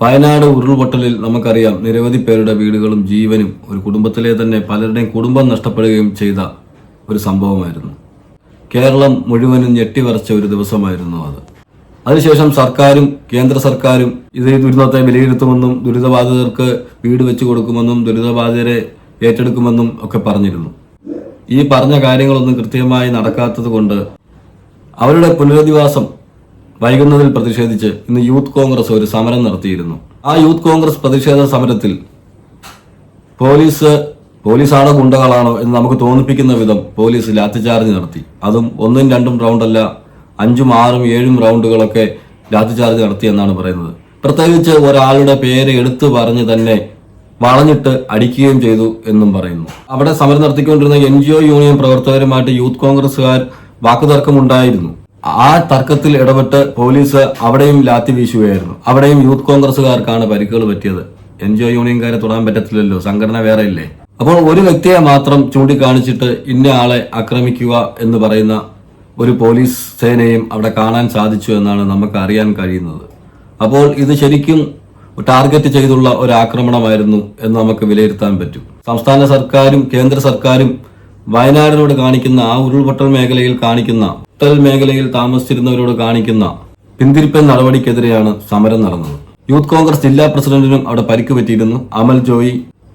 വയനാട് ഉരുൾപൊട്ടലിൽ നമുക്കറിയാം നിരവധി പേരുടെ വീടുകളും ജീവനും ഒരു കുടുംബത്തിലെ തന്നെ പലരുടെയും കുടുംബം നഷ്ടപ്പെടുകയും ചെയ്ത ഒരു സംഭവമായിരുന്നു. കേരളം മുഴുവനും ഞെട്ടിവരച്ച ഒരു ദിവസമായിരുന്നു അത്. അതിനുശേഷം സർക്കാരും കേന്ദ്ര സർക്കാരും ഇത് ദുരിതത്തെ വിലയിരുത്തുമെന്നും ദുരിതബാധിതർക്ക് വീട് വെച്ചു കൊടുക്കുമെന്നും ദുരിതബാധിതരെ ഏറ്റെടുക്കുമെന്നും ഒക്കെ പറഞ്ഞിരുന്നു. ഈ പറഞ്ഞ കാര്യങ്ങളൊന്നും കൃത്യമായി നടക്കാത്തത് കൊണ്ട് അവരുടെ പുനരധിവാസം വൈകുന്നതിൽ പ്രതിഷേധിച്ച് ഇന്ന് യൂത്ത് കോൺഗ്രസ് ഒരു സമരം നടത്തിയിരുന്നു. ആ യൂത്ത് കോൺഗ്രസ് പ്രതിഷേധ സമരത്തിൽ പോലീസ് പോലീസാണോ ഗുണ്ടകളാണോ എന്ന് നമുക്ക് തോന്നിപ്പിക്കുന്ന വിധം പോലീസ് ലാത്തിചാർജ് നടത്തി. അതും ഒന്നും രണ്ടും റൗണ്ടല്ല അഞ്ചും ആറും ഏഴും റൗണ്ടുകളൊക്കെ ലാത്തിചാർജ് നടത്തി എന്നാണ് പറയുന്നത്. പ്രത്യേകിച്ച് ഒരാളുടെ പേര് എടുത്തു പറഞ്ഞ് തന്നെ വളഞ്ഞിട്ട് അടിക്കുകയും ചെയ്തു എന്നും പറയുന്നു. അവിടെ സമരം നടത്തിക്കൊണ്ടിരുന്ന എൻ യൂണിയൻ പ്രവർത്തകരുമായിട്ട് യൂത്ത് കോൺഗ്രസുകാർ വാക്കുതർക്കമുണ്ടായിരുന്നു. ആ തർക്കത്തിൽ ഇടപെട്ട് പോലീസ് അവിടെയും ലാത്തി വീശുകയായിരുന്നു. അവിടെയും യൂത്ത് കോൺഗ്രസ്സുകാർക്കാണ് പരിക്കുകൾ പറ്റിയത്. എൻ ജി ഒ യൂണിയൻകാരെ തൊടാൻ പറ്റത്തില്ലല്ലോ സംഘടന വേറെ ഇല്ലേ? അപ്പോൾ ഒരു വ്യക്തിയെ മാത്രം ചൂണ്ടിക്കാണിച്ചിട്ട് ഇന്ന ആളെ ആക്രമിക്കുക എന്ന് പറയുന്ന ഒരു പോലീസ് സേനയും അവിടെ കാണാൻ സാധിച്ചു എന്നാണ് നമുക്ക് അറിയാൻ കഴിയുന്നത്. അപ്പോൾ ഇത് ശരിക്കും ടാർഗറ്റ് ചെയ്തുള്ള ഒരു ആക്രമണമായിരുന്നു എന്ന് നമുക്ക് വിലയിരുത്താൻ പറ്റും. സംസ്ഥാന സർക്കാരും കേന്ദ്ര സർക്കാരും വയനാടിനോട് കാണിക്കുന്ന ആ ഉരുൾപൊട്ടൽ മേഖലയിൽ കാണിക്കുന്ന ഉത്തൽ മേഖലയിൽ താമസിച്ചിരുന്നവരോട് കാണിക്കുന്ന പിന്തിരിപ്പൻ നടപടിക്കെതിരെയാണ് സമരം നടന്നത്. യൂത്ത് കോൺഗ്രസ് ജില്ലാ പ്രസിഡന്റിനും അവിടെ പരിക്ക് പറ്റിയിരുന്നു. അമൽ ജോയി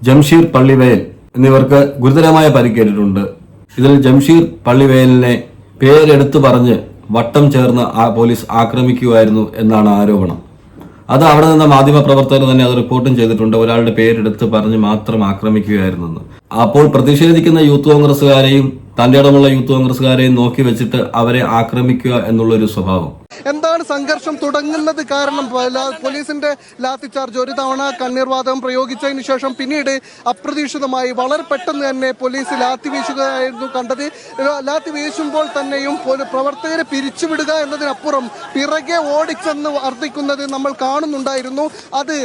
ജംഷീർ പള്ളിവയൽ എന്നിവർക്ക് ഗുരുതരമായ പരിക്കേറ്റിട്ടുണ്ട് ഇതിൽ ജംഷീർ പള്ളിവയലിനെ പേരെടുത്തു പറഞ്ഞ് വട്ടം ചേർന്ന് ആ പോലീസ് ആക്രമിക്കുകയായിരുന്നു എന്നാണ് ആരോപണം. അത് അവിടെ നിന്ന് മാധ്യമപ്രവർത്തകർ തന്നെ അത് റിപ്പോർട്ടും ചെയ്തിട്ടുണ്ട്. ഒരാളുടെ പേരെടുത്ത് പറഞ്ഞ് മാത്രം ആക്രമിക്കുകയായിരുന്നെന്ന് അപ്പോൾ പ്രതിഷേധിക്കുന്ന യൂത്ത് കോൺഗ്രസ്സുകാരെയും തന്റെ ഇടമുള്ള യൂത്ത് കോൺഗ്രസ്സുകാരെ നോക്കി വെച്ചിട്ട് അവരെ ആക്രമിക്കുക എന്നുള്ളൊരു സ്വഭാവം. എന്താണ് സംഘർഷം തുടങ്ങുന്നത്? കാരണം പോലീസിന്റെ ലാത്തി ചാർജ് ഒരു തവണ കണ്ണീർവാതകം പ്രയോഗിച്ചതിന് ശേഷം പിന്നീട് അപ്രതീക്ഷിതമായി വളരെ പെട്ടെന്ന് തന്നെ പോലീസ് ലാത്തി വീശുകയായിരുന്നു കണ്ടത്. ലാത്തി വീശുമ്പോൾ തന്നെയും പ്രവർത്തകരെ പിരിച്ചുവിടുക എന്നതിനപ്പുറം പിറകെ ഓടിച്ചെന്ന് വർദ്ധിക്കുന്നത് നമ്മൾ കാണുന്നുണ്ടായിരുന്നു. അത്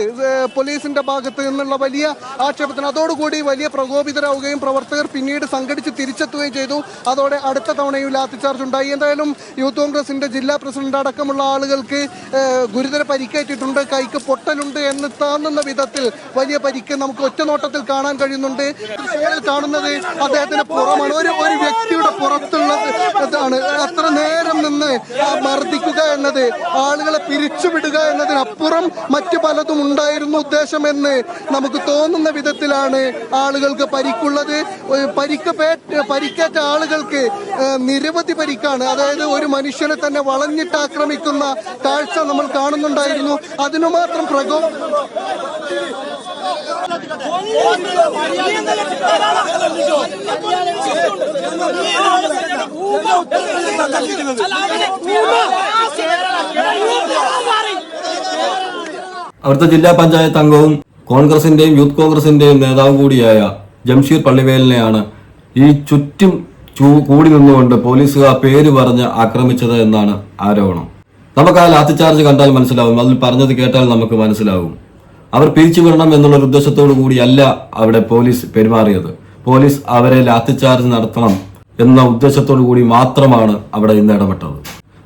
പോലീസിന്റെ ഭാഗത്ത് നിന്നുള്ള വലിയ ആക്ഷേപത്തിന് അതോടുകൂടി വലിയ പ്രകോപിതരാവുകയും പ്രവർത്തകർ പിന്നീട് സംഘടിച്ച് തിരിച്ചെത്തുകയും ചെയ്തു. അതോടെ അടുത്ത തവണയും ലാത്തി ചാർജ് ഉണ്ടായി. എന്തായാലും യൂത്ത് കോൺഗ്രസിന്റെ ജില്ലാ പ്രസിഡന്റ് അടക്കമുള്ള ആളുകൾക്ക് ഗുരുതര പരിക്കേറ്റിട്ടുണ്ട്. കൈക്ക് പൊട്ടലുണ്ട് എന്ന് താന്നുന്ന വിധത്തിൽ വലിയ പരിക്ക് നമുക്ക് ഒറ്റനോട്ടത്തിൽ കാണാൻ കഴിയുന്നുണ്ട്. കാണുന്നത് അദ്ദേഹത്തിന്റെ പുറമാണ്. ഒരു ഒരു വ്യക്തിയുടെ പുറത്തുള്ളതാണ് അത്ര നേരം നിന്ന് മർദ്ദിക്കുക എന്നത് ആളുകളെ പിരിച്ചുവിടുക എന്നതിനപ്പുറം മറ്റു പലതും ഉണ്ടായിരുന്നു ഉദ്ദേശമെന്ന് നമുക്ക് തോന്നുന്ന വിധത്തിലാണ് ആളുകൾക്ക് പരിക്കുള്ളത്. പരിക്ക് പരിക്കേറ്റ ആളുകൾക്ക് ഏഹ്, നിരവധി പരിക്കാണ്. അതായത് ഒരു മനുഷ്യനെ തന്നെ വളഞ്ഞിട്ട് ആക്രമിക്കുന്ന കാഴ്ച നമ്മൾ കാണുന്നുണ്ടായിരുന്നു. അതിനു മാത്രം പ്രകോ അവിടുത്തെ ജില്ലാ പഞ്ചായത്ത് അംഗവും കോൺഗ്രസിന്റെയും യൂത്ത് കോൺഗ്രസിന്റെയും നേതാവ് കൂടിയായ ജംഷീർ പള്ളിവേലിനെയാണ് ഈ ചുറ്റും കൂടി നിന്നുകൊണ്ട് പോലീസുകാർ പേര് പറഞ്ഞ് ആക്രമിച്ചത് എന്നാണ് ആരോപണം. നമുക്ക് ആ ലാത്തിചാർജ് കണ്ടാൽ മനസ്സിലാവും. അതിൽ പറഞ്ഞത് കേട്ടാൽ നമുക്ക് മനസ്സിലാവും. അവർ പിരിച്ചു പിരിച്ചുവിടണം എന്നുള്ള ഒരു ഉദ്ദേശത്തോടു കൂടിയല്ല അവിടെ പോലീസ് പെരുമാറിയത്. പോലീസ് അവരെ ലാത്തിചാർജ് നടത്തണം എന്ന ഉദ്ദേശത്തോടു കൂടി മാത്രമാണ് അവിടെ ഇന്ന് ഇടപെട്ടത്.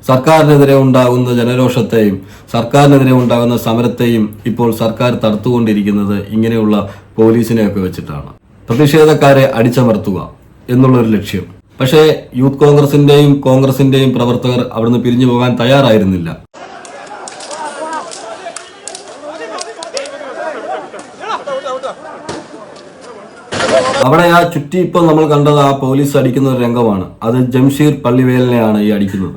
സർക്കാരിനെതിരെ ഉണ്ടാകുന്ന ജനരോഷത്തെയും സർക്കാരിനെതിരെ ഉണ്ടാകുന്ന സമരത്തെയും ഇപ്പോൾ സർക്കാർ തടുത്തുകൊണ്ടിരിക്കുന്നത് ഇങ്ങനെയുള്ള പോലീസിനെയൊക്കെ വെച്ചിട്ടാണ്. പ്രതിഷേധക്കാരെ അടിച്ചമർത്തുക. എന്നുള്ളൊരു ലക്ഷ്യം. പക്ഷേ യൂത്ത് കോൺഗ്രസിന്റെയും കോൺഗ്രസിന്റെയും പ്രവർത്തകർ അവിടുന്ന് പിരിഞ്ഞു പോകാൻ തയ്യാറായിരുന്നില്ല. അവിടെ ആ ചുറ്റി ഇപ്പം നമ്മൾ കണ്ടത് ആ പോലീസ് അടിക്കുന്ന ഒരു രംഗമാണ്. അത് ജംഷീർ പള്ളിവേലിനെയാണ് ഈ അടിക്കുന്നത്.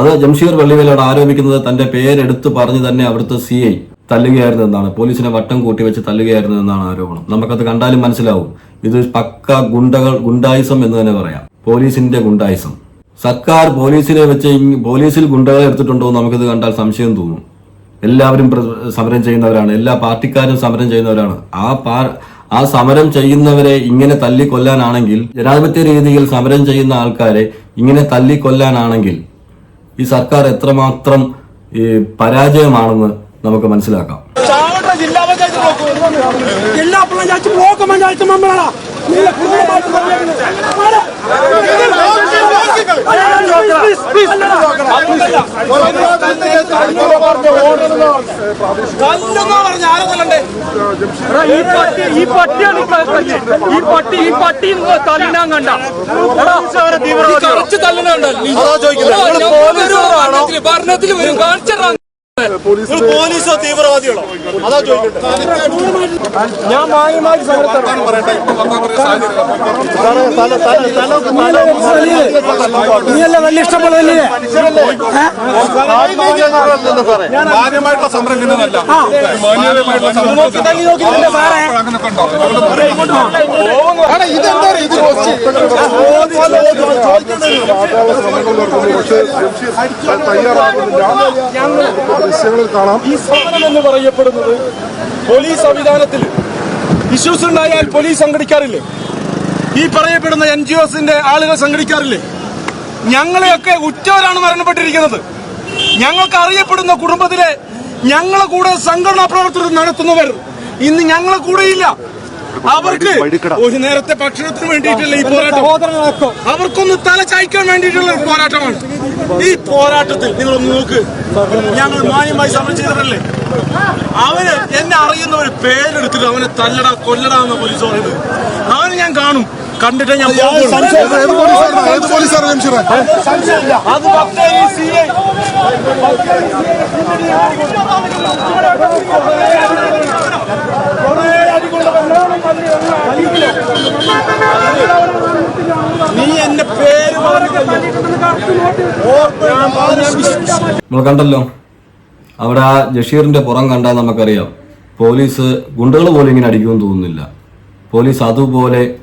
അത് ജംഷീർ പള്ളിവേലോട് ആരോപിക്കുന്നത് തന്റെ പേരെടുത്ത് പറഞ്ഞു തന്നെ അവിടുത്തെ സി ഐ. തല്ലുകയായിരുന്നു എന്നാണ്. പോലീസിനെ വട്ടം കൂട്ടി വെച്ച് തല്ലുകയായിരുന്നു എന്നാണ് ആരോപണം. നമുക്കത് കണ്ടാലും മനസ്സിലാവും. ഇത് പക്ക ഗുണ്ടകൾ ഗുണ്ടായിസം എന്ന് തന്നെ പറയാം. പോലീസിന്റെ ഗുണ്ടായിസം. സർക്കാർ പോലീസിനെ വെച്ച് പോലീസിൽ ഗുണ്ടകളെ എടുത്തിട്ടുണ്ടോ നമുക്കിത് കണ്ടാൽ സംശയം തോന്നും. എല്ലാവരും സമരം ചെയ്യുന്നവരാണ്. എല്ലാ പാർട്ടിക്കാരും സമരം ചെയ്യുന്നവരാണ്. ആ പാ ആ സമരം ചെയ്യുന്നവരെ ഇങ്ങനെ തല്ലിക്കൊല്ലാനാണെങ്കിൽ ജനാധിപത്യ രീതിയിൽ സമരം ചെയ്യുന്ന ആൾക്കാരെ ഇങ്ങനെ തല്ലിക്കൊല്ലാനാണെങ്കിൽ ഈ സർക്കാർ എത്രമാത്രം ഈ പരാജയമാണെന്ന് നമുക്ക് മനസ്സിലാക്കാം. ജില്ലാ പഞ്ചായത്ത് ബ്ലോക്ക്. പഞ്ചായത്ത് മെമ്പറാണ് ഈ പട്ടി ഈ പട്ടിയാണ് ഈ പട്ടി ഈ പട്ടി തല്ലിനാൻ കണ്ട ഭരണത്തിൽ വരും. കാണിച്ചാ പോലീസോ തീവ്രവാദികളോ അതാ ചോദിക്കട്ടെ ഞാൻ മാന്യമായി സമരത്താണ് നീയല്ല നല്ല ഇഷ്ടപ്പെടുന്നില്ലേ മാന്യമായിട്ടുള്ള സമരം ഇന്നതല്ല മാന്യമായിട്ടുള്ള കാണാം. ഈ സമരം എന്ന് പറയപ്പെടുന്നത് പോലീസ് സംവിധാനത്തിൽ ഇഷ്യൂസ് ഉണ്ടായാൽ പോലീസ് സംഘടിക്കാറില്ലേ? ഈ പറയപ്പെടുന്ന എൻ ജി ഒസിന്റെ ആളുകൾ സംഘടിക്കാറില്ലേ? ഞങ്ങളെയൊക്കെ ഉറ്റവരാണ് മരണപ്പെട്ടിരിക്കുന്നത്. ഞങ്ങൾക്ക് അറിയപ്പെടുന്ന കുടുംബത്തിലെ ഞങ്ങളെ കൂടെ സംഘടനാ പ്രവർത്തനം നടത്തുന്നവർ ഇന്ന് ഞങ്ങളെ കൂടെയില്ല. അവർക്ക് ഒരു നേരത്തെ ഭക്ഷണത്തിന് വേണ്ടിയിട്ടുള്ള ഈ പോരാട്ടം അവർക്കൊന്ന് തല ചായ്ക്കാൻ വേണ്ടിയിട്ടുള്ള ഒരു പോരാട്ടമാണ് ഈ പോരാട്ടത്തിൽ നിങ്ങൾ നോക്ക് ഞങ്ങൾ മാന്യമായി സമരം ചെയ്തവരല്ലേ അവന് എന്നെ അറിയുന്ന ഒരു പേരെടുത്തിട്ട് അവനെ തല്ലടാ കൊല്ലടാ എന്ന പോലീസ് പറയുന്നത് അവന് ഞാൻ കാണും കണ്ടിട്ട് ഞാൻ. അത്. നമ്മൾ കണ്ടല്ലോ. അവിടെ ആ ജഷീറിന്റെ പുറം കണ്ടാൽ നമുക്കറിയാം. പോലീസ് ഗുണ്ടകൾ പോലും ഇങ്ങനെ അടിക്കുമെന്ന് തോന്നുന്നില്ല. പോലീസ് അതുപോലെ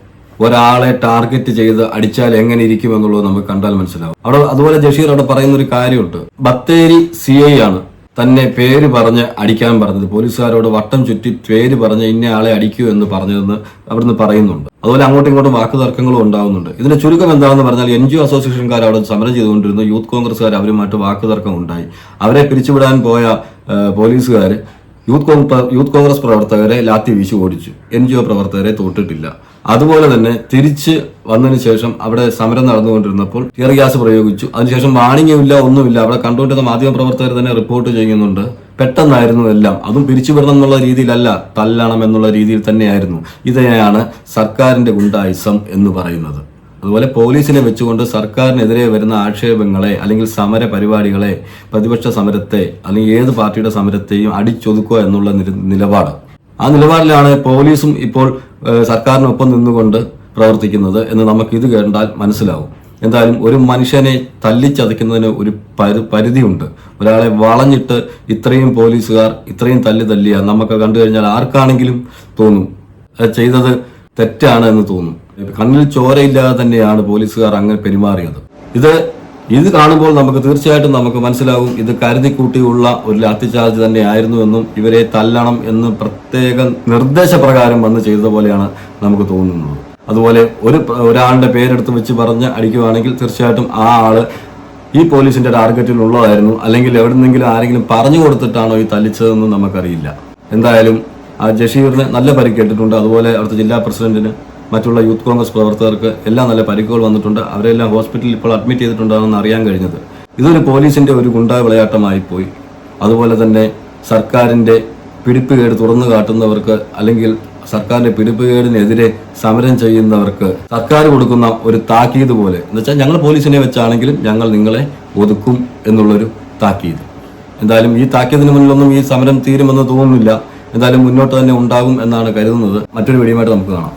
ഒരാളെ ടാർഗറ്റ് ചെയ്ത് അടിച്ചാൽ എങ്ങനെ ഇരിക്കും എന്നുള്ളത് നമുക്ക് കണ്ടാൽ മനസ്സിലാവും. അവിടെ അതുപോലെ ജഷീർ അവിടെ പറയുന്ന ഒരു കാര്യമുണ്ട്. ബത്തേരി സി ഐ ആണ്. തന്നെ പേര് പറഞ്ഞ് അടിക്കാൻ പറഞ്ഞത്. പോലീസുകാരോട് വട്ടം ചുറ്റി പേര് പറഞ്ഞ് ഇന്ന ആളെ അടിക്കൂ എന്ന് പറഞ്ഞതെന്ന് അവിടുന്ന് പറയുന്നുണ്ട്. അതുപോലെ അങ്ങോട്ടും ഇങ്ങോട്ടും വാക്കു തർക്കങ്ങളും ഉണ്ടാകുന്നുണ്ട് ഇതിന്റെ ചുരുക്കം എന്താണെന്ന് പറഞ്ഞാൽ എൻ ജി ഒ അസോസിയേഷൻകാർ അവിടെ സമരം ചെയ്തുകൊണ്ടിരുന്നു. യൂത്ത് കോൺഗ്രസ്സുകാർ അവരുമായിട്ട് വാക്കു തർക്കം ഉണ്ടായി. അവരെ പിരിച്ചുവിടാൻ പോയ പോലീസുകാർ യൂത്ത് യൂത്ത് കോൺഗ്രസ് പ്രവർത്തകരെ ലാത്തി വീശി ഓടിച്ചു. എൻ ജി ഒ പ്രവർത്തകരെ തോട്ടിട്ടില്ല. അതുപോലെ തന്നെ തിരിച്ച് വന്നതിന് ശേഷം അവിടെ സമരം നടന്നുകൊണ്ടിരുന്നപ്പോൾ ടിയർ ഗ്യാസ് പ്രയോഗിച്ചു. അതിനുശേഷം ഇല്ല ഒന്നുമില്ല. അവിടെ കണ്ടുകൊണ്ടിരുന്ന മാധ്യമ പ്രവർത്തകർ തന്നെ റിപ്പോർട്ട് ചെയ്യുന്നുണ്ട്. പെട്ടെന്നായിരുന്നു എല്ലാം അതും പിരിച്ചുവിടണം എന്നുള്ള രീതിയിലല്ല തല്ലണം എന്നുള്ള രീതിയിൽ തന്നെയായിരുന്നു. ഇതിനെയാണ് സർക്കാരിന്റെ ഗുണ്ടായിസം എന്ന് പറയുന്നത്. അതുപോലെ പോലീസിനെ വെച്ചുകൊണ്ട് സർക്കാരിനെതിരെ വരുന്ന ആക്ഷേപങ്ങളെ അല്ലെങ്കിൽ സമര പരിപാടികളെ പ്രതിപക്ഷ സമരത്തെ അല്ലെങ്കിൽ ഏത് പാർട്ടിയുടെ സമരത്തെയും അടിച്ചൊതുക്കുക എന്നുള്ള നില- നിലപാട് ആ നിലപാടിലാണ് പോലീസും ഇപ്പോൾ സർക്കാരിനൊപ്പം നിന്നുകൊണ്ട് പ്രവർത്തിക്കുന്നത് എന്ന് നമുക്ക് ഇത് കേട്ടാൽ മനസ്സിലാവും. എന്തായാലും ഒരു മനുഷ്യനെ തല്ലിച്ചതയ്ക്കുന്നതിന് ഒരു പരി പരിധിയുണ്ട്. ഒരാളെ വളഞ്ഞിട്ട് ഇത്രയും പോലീസുകാർ ഇത്രയും തല്ലി തല്ലിയ നമുക്ക് കണ്ടു കഴിഞ്ഞാൽ ആർക്കാണെങ്കിലും തോന്നും. ചെയ്തത് തെറ്റാണ് എന്ന് തോന്നും. കണ്ണിൽ ചോരയില്ലാതെ തന്നെയാണ് പോലീസുകാർ അങ്ങനെ പെരുമാറിയത്. ഇത് ഇത് കാണുമ്പോൾ നമുക്ക് തീർച്ചയായിട്ടും നമുക്ക് മനസ്സിലാകും ഇത് കരുതി കൂട്ടിയുള്ള ഒരു ലാത്തിചാർജ് തന്നെയായിരുന്നു എന്നും ഇവരെ തല്ലണം എന്ന് പ്രത്യേക നിർദ്ദേശപ്രകാരം വന്ന് ചെയ്ത പോലെയാണ് നമുക്ക് തോന്നുന്നത്. അതുപോലെ ഒരു ഒരാളുടെ പേരെടുത്ത് വെച്ച് പറഞ്ഞ് അടിക്കുകയാണെങ്കിൽ തീർച്ചയായിട്ടും ആ ആൾ ഈ പോലീസിന്റെ ടാർഗറ്റിൽ ഉള്ളതായിരുന്നു. അല്ലെങ്കിൽ എവിടെന്നെങ്കിലും ആരെങ്കിലും പറഞ്ഞു കൊടുത്തിട്ടാണോ ഈ തല്ലിച്ചതെന്നും നമുക്കറിയില്ല. എന്തായാലും ആ ജഷീറിന് നല്ല പരിക്കേറ്റിട്ടുണ്ട് അതുപോലെ അവിടുത്തെ ജില്ലാ പ്രസിഡന്റിന് മറ്റുള്ള യൂത്ത് കോൺഗ്രസ് പ്രവർത്തകർക്ക് എല്ലാം നല്ല പരിക്കുകൾ വന്നിട്ടുണ്ട്. അവരെല്ലാം ഹോസ്പിറ്റലിൽ ഇപ്പോൾ അഡ്മിറ്റ് ചെയ്തിട്ടുണ്ടാണെന്ന് അറിയാൻ കഴിഞ്ഞത്. ഇതൊരു പോലീസിന്റെ ഒരു ഗുണ്ടാ വിളയാട്ടമായി പോയി. അതുപോലെ തന്നെ സർക്കാരിന്റെ പിടിപ്പുകേട് തുറന്നു കാട്ടുന്നവർക്ക് അല്ലെങ്കിൽ സർക്കാരിന്റെ പിടിപ്പുകേടിനെതിരെ സമരം ചെയ്യുന്നവർക്ക് സർക്കാർ കൊടുക്കുന്ന ഒരു താക്കീത് പോലെ. എന്ന് വെച്ചാൽ ഞങ്ങൾ പോലീസിനെ വെച്ചാണെങ്കിലും ഞങ്ങൾ നിങ്ങളെ ഒതുക്കും എന്നുള്ളൊരു താക്കീത്. എന്തായാലും ഈ താക്കീതിന് മുന്നിലൊന്നും ഈ സമരം തീരുമെന്ന് തോന്നുന്നില്ല. എന്തായാലും മുന്നോട്ട് തന്നെ ഉണ്ടാകും എന്നാണ് കരുതുന്നത്. മറ്റൊരു വീഡിയോയുമായിട്ട് നമുക്ക് കാണാം.